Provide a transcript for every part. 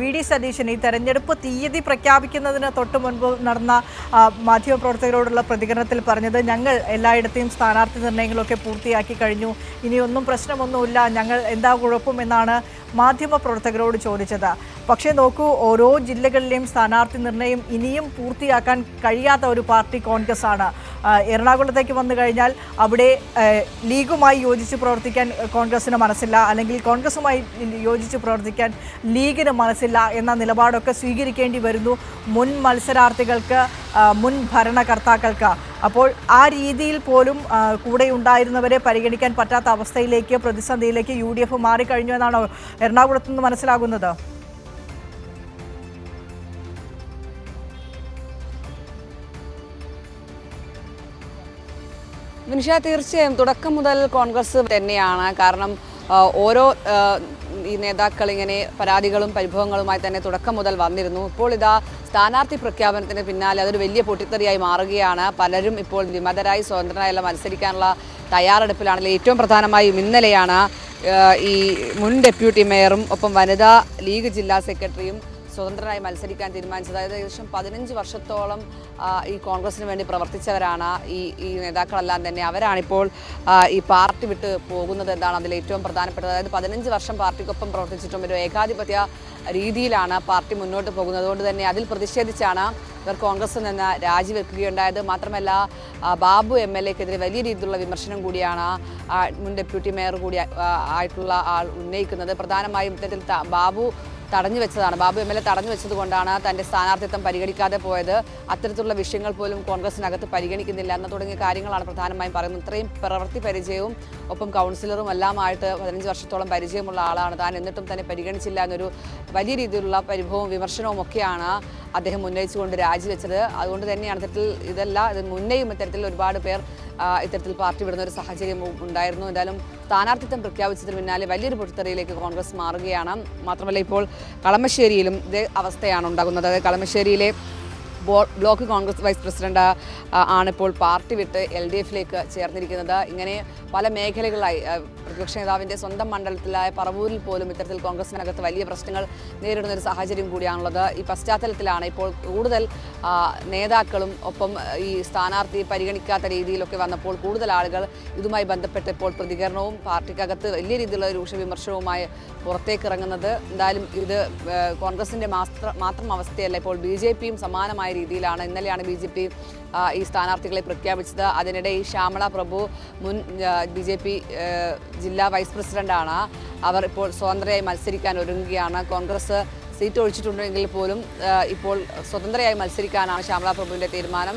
V D Satheesan ഈ തെരഞ്ഞെടുപ്പ് തീയതി പ്രഖ്യാപിക്കുന്നതിന് തൊട്ട് മുൻപ് നടന്ന മാധ്യമപ്രവർത്തകരോടുള്ള പ്രതികരണത്തിൽ പറഞ്ഞത് ഞങ്ങൾ എല്ലായിടത്തെയും സ്ഥാനാർത്ഥി നിർണയങ്ങളൊക്കെ പൂർത്തിയാക്കി കഴിഞ്ഞു. ഇനിയൊന്നും പ്രശ്നമൊന്നുമില്ല. ഞങ്ങൾ എന്താ കുഴപ്പം എന്നാണ് മാധ്യമപ്രവർത്തകരോട് ചോദിച്ചത്. പക്ഷേ നോക്കൂ ഓരോ ജില്ലകളിലെയും സ്ഥാനാർത്ഥി നിർണയം ഇനിയും പൂർത്തിയാക്കാൻ കഴിയാത്ത ഒരു പാർട്ടി കോൺഗ്രസ് ആണ് എറണാകുളത്തേക്ക് വന്നു കഴിഞ്ഞാൽ അവിടെ ലീഗുമായി യോജിച്ച് പ്രവർത്തിക്കാൻ കോൺഗ്രസിന് മനസ്സില്ല. അല്ലെങ്കിൽ കോൺഗ്രസുമായി യോജിച്ച് പ്രവർത്തിക്കാൻ ലീഗിന് മനസ്സില്ല എന്ന നിലപാടൊക്കെ സ്വീകരിക്കേണ്ടി വരുന്നു മുൻ മത്സരാർത്ഥികൾക്ക് മുൻ ഭരണകർത്താക്കൾക്ക്. അപ്പോൾ ആ രീതിയിൽ പോലും കൂടെ ഉണ്ടായിരുന്നവരെ പരിഗണിക്കാൻ പറ്റാത്ത അവസ്ഥയിലേക്ക് പ്രതിസന്ധിയിലേക്ക് യു ഡി എഫ് മാറിക്കഴിഞ്ഞു എന്നാണോ എറണാകുളത്ത് നിന്ന് മനസ്സിലാകുന്നത്? നിമിഷ തീർച്ചയായും തുടക്കം മുതൽ കോൺഗ്രസ് തന്നെയാണ്. കാരണം ഓരോ ഈ നേതാക്കൾ ഇങ്ങനെ പരാതികളും പരിഭവങ്ങളുമായി തന്നെ തുടക്കം മുതൽ വന്നിരുന്നു. ഇപ്പോൾ ഇതാ സ്ഥാനാർത്ഥി പ്രഖ്യാപനത്തിന് പിന്നാലെ അതൊരു വലിയ പൊട്ടിത്തെറിയായി മാറുകയാണ്. പലരും ഇപ്പോൾ വിമതരായി സ്വതന്ത്രനായെല്ലാം മത്സരിക്കാനുള്ള തയ്യാറെടുപ്പിലാണല്ലോ. ഏറ്റവും പ്രധാനമായും ഇന്നലെയാണ് ഈ മുൻ ഡെപ്യൂട്ടി മേയറും ഒപ്പം വനിതാ ലീഗ് ജില്ലാ സെക്രട്ടറിയും സ്വതന്ത്രനായി മത്സരിക്കാൻ തീരുമാനിച്ചത്. അതായത് ഏകദേശം പതിനഞ്ച് വർഷത്തോളം ഈ കോൺഗ്രസിന് വേണ്ടി പ്രവർത്തിച്ചവരാണ് ഈ ഈ നേതാക്കളെല്ലാം തന്നെ. അവരാണിപ്പോൾ ഈ പാർട്ടി വിട്ട് പോകുന്നത് എന്താണ് അതിൽ ഏറ്റവും പ്രധാനപ്പെട്ടത്. അതായത് പതിനഞ്ച് വർഷം പാർട്ടിക്കൊപ്പം പ്രവർത്തിച്ചിട്ടും ഒരു ഏകാധിപത്യ രീതിയിലാണ് പാർട്ടി മുന്നോട്ട് പോകുന്നത്. അതുകൊണ്ട് തന്നെ അതിൽ പ്രതിഷേധിച്ചാണ് ഇവർ കോൺഗ്രസിൽ നിന്ന് രാജിവെക്കുകയുണ്ടായത്. മാത്രമല്ല ബാബു എം എൽ എക്കെതിരെ വലിയ രീതിയിലുള്ള വിമർശനം കൂടിയാണ് മുൻ ഡെപ്യൂട്ടി മേയർ കൂടി ആയിട്ടുള്ള ആൾ ഉന്നയിക്കുന്നത്. പ്രധാനമായും ഇത്തരത്തിൽ ബാബു തടഞ്ഞു വെച്ചതാണ്. ബാബു എം എൽ എ തടഞ്ഞു വെച്ചത് കൊണ്ടാണ് തന്റെ സ്ഥാനാർത്ഥിത്വം പരിഗണിക്കാതെ പോയത്. അത്തരത്തിലുള്ള വിഷയങ്ങൾ പോലും കോൺഗ്രസിനകത്ത് പരിഗണിക്കുന്നില്ല. എന്ന തുടങ്ങിയ കാര്യങ്ങളാണ് പ്രധാനമായും പറയുന്നത്. ഇത്രയും പ്രവൃത്തി പരിചയവും ഒപ്പം കൗൺസിലറും എല്ലാമായിട്ട് പതിനഞ്ച് വർഷത്തോളം പരിചയമുള്ള ആളാണ്. താൻ എന്നിട്ടും തന്നെ പരിഗണിച്ചില്ല എന്നൊരു വലിയ രീതിയിലുള്ള പരിഭവവും വിമർശനവും ഒക്കെയാണ് അദ്ദേഹം ഉന്നയിച്ചുകൊണ്ട് രാജിവെച്ചത്. അതുകൊണ്ട് തന്നെയാണ് ഇത്തരത്തിൽ ഇതല്ല ഇത് മുന്നേയും ഇത്തരത്തിൽ ഒരുപാട് പേർ ഇത്തരത്തിൽ പാർട്ടി വിടുന്ന ഒരു സാഹചര്യം ഉണ്ടായിരുന്നു. എന്തായാലും സ്ഥാനാർത്ഥിത്വം പ്രഖ്യാപിച്ചതിന് പിന്നാലെ വലിയൊരു പൊട്ടിത്തെറിയിലേക്ക് കോൺഗ്രസ് മാറുകയാണ്. മാത്രമല്ല ഇപ്പോൾ കളമശ്ശേരിയിലും ഇതേ അവസ്ഥയാണ് ഉണ്ടാകുന്നത്. കളമശ്ശേരിയിലെ ബ്ലോക്ക് കോൺഗ്രസ് വൈസ് പ്രസിഡന്റ് ആണ് ആണിപ്പോൾ പാർട്ടി വിട്ട് എൽ ഡി എഫിലേക്ക് ചേർന്നിരിക്കുന്നത്. ഇങ്ങനെ പല മേഖലകളായി ആ, പ്രതിപക്ഷ നേതാവിന്റെ സ്വന്തം മണ്ഡലത്തിലായ പറവൂരിൽ പോലും ഇത്തരത്തിൽ കോൺഗ്രസിനകത്ത് വലിയ പ്രശ്നങ്ങൾ നേരിടുന്ന ഒരു സാഹചര്യം കൂടിയാണുള്ളത്. ഈ പശ്ചാത്തലത്തിലാണ് ഇപ്പോൾ കൂടുതൽ നേതാക്കളും ഒപ്പം ഈ സ്ഥാനാർത്ഥി പരിഗണിക്കാത്ത രീതിയിലൊക്കെ വന്നപ്പോൾ കൂടുതൽ ആളുകൾ ഇതുമായി ബന്ധപ്പെട്ട് ഇപ്പോൾ പ്രതികരണവും പാർട്ടിക്കകത്ത് വലിയ രീതിയിലുള്ള രൂക്ഷ വിമർശനവുമായി പുറത്തേക്ക് ഇറങ്ങുന്നത് എന്തായാലും ഇത് കോൺഗ്രസിന്റെ കോൺഗ്രസിന്റെ മാത്രം അവസ്ഥയല്ല. ഇപ്പോൾ ബി ജെ പിയും സമാനമായ രീതിയിലാണ് ഇന്നലെയാണ് ബി ജെ പി ഈ സ്ഥാനാർത്ഥികളെ പ്രഖ്യാപിച്ചത്. അതിനിടെ ഈ ശ്യാമള പ്രഭു മുൻ ബി ജെ പി ജില്ലാ വൈസ് പ്രസിഡന്റാണ്. അവർ ഇപ്പോൾ സ്വതന്ത്രയായി മത്സരിക്കാൻ ഒരുങ്ങുകയാണ്. കോൺഗ്രസ് സീറ്റ് ഒഴിച്ചിട്ടുണ്ടെങ്കിൽ പോലും ഇപ്പോൾ സ്വതന്ത്രയായി മത്സരിക്കാനാണ് ശ്യാമള പ്രഭുവിന്റെ തീരുമാനം.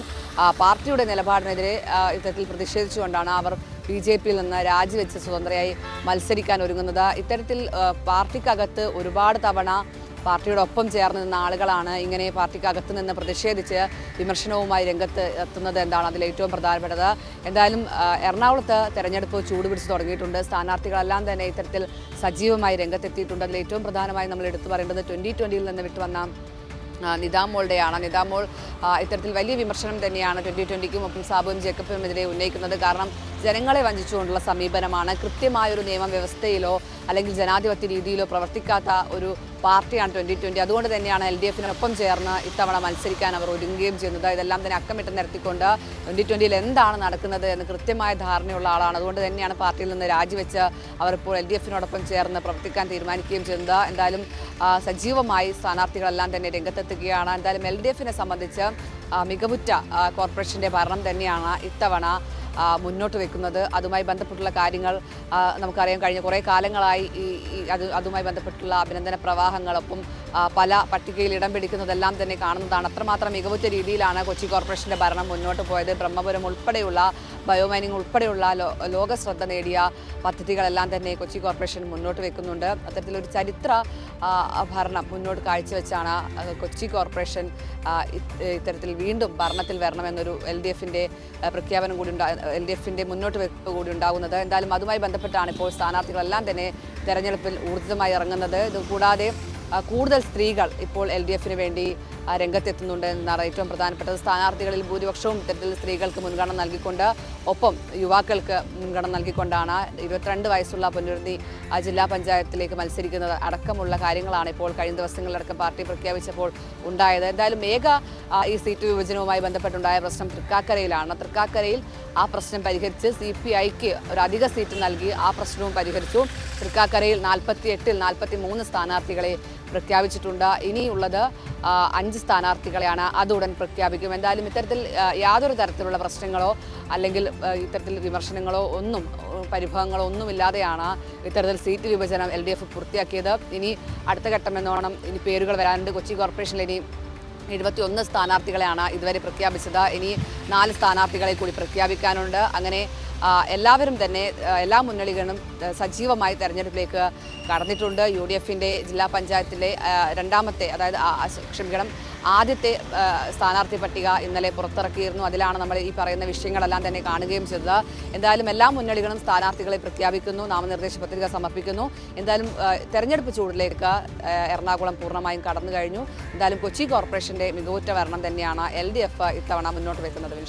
പാർട്ടിയുടെ നിലപാടിനെതിരെ ഇത്തരത്തിൽ പ്രതിഷേധിച്ചുകൊണ്ടാണ് അവർ ബി ജെ പിയിൽ നിന്ന് രാജിവെച്ച് സ്വതന്ത്രയായി മത്സരിക്കാൻ ഒരുങ്ങുന്നത്. ഇത്തരത്തിൽ പാർട്ടിക്കകത്ത് ഒരുപാട് തവണ പാർട്ടിയുടെ ഒപ്പം ചേർന്ന് നിന്ന ആളുകളാണ് ഇങ്ങനെ പാർട്ടിക്കകത്ത് നിന്ന് പ്രതിഷേധിച്ച് വിമർശനവുമായി രംഗത്ത് എത്തുന്നത് എന്താണ് അതിൽ ഏറ്റവും പ്രധാനപ്പെട്ടത്? എന്തായാലും എറണാകുളത്ത് തെരഞ്ഞെടുപ്പ് ചൂടുപിടിച്ച് തുടങ്ങിയിട്ടുണ്ട്. സ്ഥാനാർത്ഥികളെല്ലാം തന്നെ ഇത്തരത്തിൽ സജീവമായി രംഗത്തെത്തിയിട്ടുണ്ട്. അതിൽ ഏറ്റവും പ്രധാനമായി നമ്മൾ എടുത്തു പറയേണ്ടത് ട്വന്റി ട്വന്റിയിൽ നിന്ന് വിട്ടുവന്ന നിതാമോളുടെയാണ്. നിതാമോൾ ഇത്തരത്തിൽ വലിയ വിമർശനം തന്നെയാണ് ട്വന്റി ട്വന്റിക്കും ഒപ്പം സാബുവും ജേക്കബിനുമെതിരെ ഉന്നയിക്കുന്നത്. കാരണം ജനങ്ങളെ വഞ്ചിച്ചുകൊണ്ടുള്ള സമീപനമാണ്. കൃത്യമായൊരു നിയമവ്യവസ്ഥയിലോ അല്ലെങ്കിൽ ജനാധിപത്യ രീതിയിലോ പ്രവർത്തിക്കാത്ത ഒരു പാർട്ടിയാണ് ട്വന്റി ട്വന്റി അതുകൊണ്ട് തന്നെയാണ് എൽ ഡി എഫിനൊപ്പം ചേർന്ന് ഇത്തവണ മത്സരിക്കാൻ അവർ ഒരുങ്ങുകയും ചെയ്യുന്നത്. ഇതെല്ലാം തന്നെ അക്കമിട്ട് നിരത്തിക്കൊണ്ട് ട്വന്റി ട്വന്റിയിൽ എന്താണ് നടക്കുന്നത് എന്ന് കൃത്യമായ ധാരണയുള്ള ആളാണ്. അതുകൊണ്ട് തന്നെയാണ് പാർട്ടിയിൽ നിന്ന് രാജിവെച്ച് അവർ ഇപ്പോൾ എൽ ഡി എഫിനോടൊപ്പം ചേർന്ന് പ്രവർത്തിക്കാൻ തീരുമാനിക്കുകയും ചെയ്യുന്നത്. എന്തായാലും സജീവമായി സ്ഥാനാർത്ഥികളെല്ലാം തന്നെ രംഗത്തെത്തുകയാണ്. എന്തായാലും എൽ ഡി എഫിനെ സംബന്ധിച്ച് മികവുറ്റ കോർപ്പറേഷന്റെ ഭരണം തന്നെയാണ് ഇത്തവണ മുന്നോട്ട് വെക്കുന്നത്. അതുമായി ബന്ധപ്പെട്ടുള്ള കാര്യങ്ങൾ നമുക്കറിയാം കഴിഞ്ഞ കുറേ കാലങ്ങളായി ഈ അത് അതുമായി ബന്ധപ്പെട്ടുള്ള അഭിനന്ദന പ്രവാഹങ്ങളൊപ്പം പല പട്ടികയിൽ ഇടം പിടിക്കുന്നതെല്ലാം തന്നെ കാണുന്നതാണ്. അത്രമാത്രം മികവുറ്റ രീതിയിലാണ് കൊച്ചി കോർപ്പറേഷന്റെ ഭരണം മുന്നോട്ട് പോയത്. ബ്രഹ്മപുരം ഉൾപ്പെടെയുള്ള ബയോമൈനിങ് ഉൾപ്പെടെയുള്ള ലോക ശ്രദ്ധ നേടിയ പദ്ധതികളെല്ലാം തന്നെ കൊച്ചി കോർപ്പറേഷൻ മുന്നോട്ട് വെക്കുന്നുണ്ട്. അത്തരത്തിലൊരു ചരിത്ര ഭരണം മുന്നോട്ട് കാഴ്ചവെച്ചാണ് കൊച്ചി കോർപ്പറേഷൻ ഇത്തരത്തിൽ വീണ്ടും ഭരണത്തിൽ വരണമെന്നൊരു എൽ ഡി എഫിന്റെ പ്രഖ്യാപനം കൂടി ഉണ്ടാ എൽ ഡി എഫിന്റെ മുന്നോട്ട് വെപ്പ് കൂടി ഉണ്ടാകുന്നത്. എന്തായാലും അതുമായി ബന്ധപ്പെട്ടാണ് ഇപ്പോൾ സ്ഥാനാർത്ഥികളെല്ലാം തന്നെ തെരഞ്ഞെടുപ്പിൽ ഊർജിതമായി ഇറങ്ങുന്നത്. ഇത് കൂടാതെ ആ, കൂടുതൽ സ്ത്രീകൾ ഇപ്പോൾ എൽ ഡി എഫിന് വേണ്ടി രംഗത്തെത്തുന്നുണ്ട് എന്നാണ് ഏറ്റവും പ്രധാനപ്പെട്ടത് സ്ഥാനാർത്ഥികളിൽ ഭൂരിപക്ഷവും ഇത്തരത്തിൽ സ്ത്രീകൾക്ക് മുൻഗണന നൽകിക്കൊണ്ട് ഒപ്പം യുവാക്കൾക്ക് മുൻഗണന നൽകിക്കൊണ്ടാണ് ഇരുപത്തിരണ്ട് വയസ്സുള്ള പുനരുദ്ധി ജില്ലാ പഞ്ചായത്തിലേക്ക് മത്സരിക്കുന്നത്. അടക്കമുള്ള കാര്യങ്ങളാണ് ഇപ്പോൾ കഴിഞ്ഞ ദിവസങ്ങളിലടക്കം പാർട്ടി പ്രഖ്യാപിച്ചപ്പോൾ ഉണ്ടായത്. എന്തായാലും ഏക ഈ സീറ്റ് വിഭജനവുമായി ബന്ധപ്പെട്ടുണ്ടായ പ്രശ്നം തൃക്കാക്കരയിലാണ്. തൃക്കാക്കരയിൽ ആ പ്രശ്നം പരിഹരിച്ച് സി പി ഐക്ക് ഒരു അധിക സീറ്റ് നൽകി ആ പ്രശ്നവും പരിഹരിച്ചു. തൃക്കാക്കരയിൽ നാൽപ്പത്തി എട്ടിൽ നാൽപ്പത്തി മൂന്ന് സ്ഥാനാർത്ഥികളെ പ്രഖ്യാപിച്ചിട്ടുണ്ട്. ഇനിയുള്ളത് അഞ്ച് സ്ഥാനാർത്ഥികളെയാണ് അതുടൻ പ്രഖ്യാപിക്കും. എന്തായാലും ഇത്തരത്തിൽ യാതൊരു തരത്തിലുള്ള പ്രശ്നങ്ങളോ അല്ലെങ്കിൽ ഇത്തരത്തിൽ വിമർശനങ്ങളോ ഒന്നും പരിഭവങ്ങളോ ഒന്നുമില്ലാതെയാണ് ഇത്തരത്തിൽ സീറ്റ് വിഭജനം എൽ ഡി എഫ് പൂർത്തിയാക്കിയത്. ഇനി അടുത്ത ഘട്ടം എന്നോണം ഇനി പേരുകൾ വരാനുണ്ട്. കൊച്ചി കോർപ്പറേഷനിൽ ഇനി എഴുപത്തിയൊന്ന് സ്ഥാനാർത്ഥികളെയാണ് ഇതുവരെ പ്രഖ്യാപിച്ചത്. ഇനി നാല് സ്ഥാനാർത്ഥികളെ കൂടി പ്രഖ്യാപിക്കാനുണ്ട്. അങ്ങനെ എല്ലാവരും തന്നെ എല്ലാ മുന്നണികളും സജീവമായി തെരഞ്ഞെടുപ്പിലേക്ക് കടന്നിട്ടുണ്ട്. യു ഡി എഫിന്റെ ജില്ലാ പഞ്ചായത്തിലെ രണ്ടാമത്തെ അതായത് ക്ഷമിക്കണം ആദ്യത്തെ സ്ഥാനാർത്ഥി പട്ടിക ഇന്നലെ പുറത്തിറക്കിയിരുന്നു. അതിലാണ് നമ്മൾ ഈ പറയുന്ന വിഷയങ്ങളെല്ലാം തന്നെ കാണുകയും ചെയ്തത്. എന്തായാലും എല്ലാ മുന്നണികളും സ്ഥാനാർത്ഥികളെ പ്രഖ്യാപിക്കുന്നു നാമനിർദ്ദേശ പത്രിക സമർപ്പിക്കുന്നു. എന്തായാലും തെരഞ്ഞെടുപ്പ് ചൂടിലേക്ക് എറണാകുളം പൂർണമായും കടന്നു കഴിഞ്ഞു. എന്തായാലും കൊച്ചി കോർപ്പറേഷന്റെ മികവുറ്റ ഭരണം തന്നെയാണ് എൽ ഡി എഫ് ഇത്തവണ മുന്നോട്ട് വെക്കുന്നത്.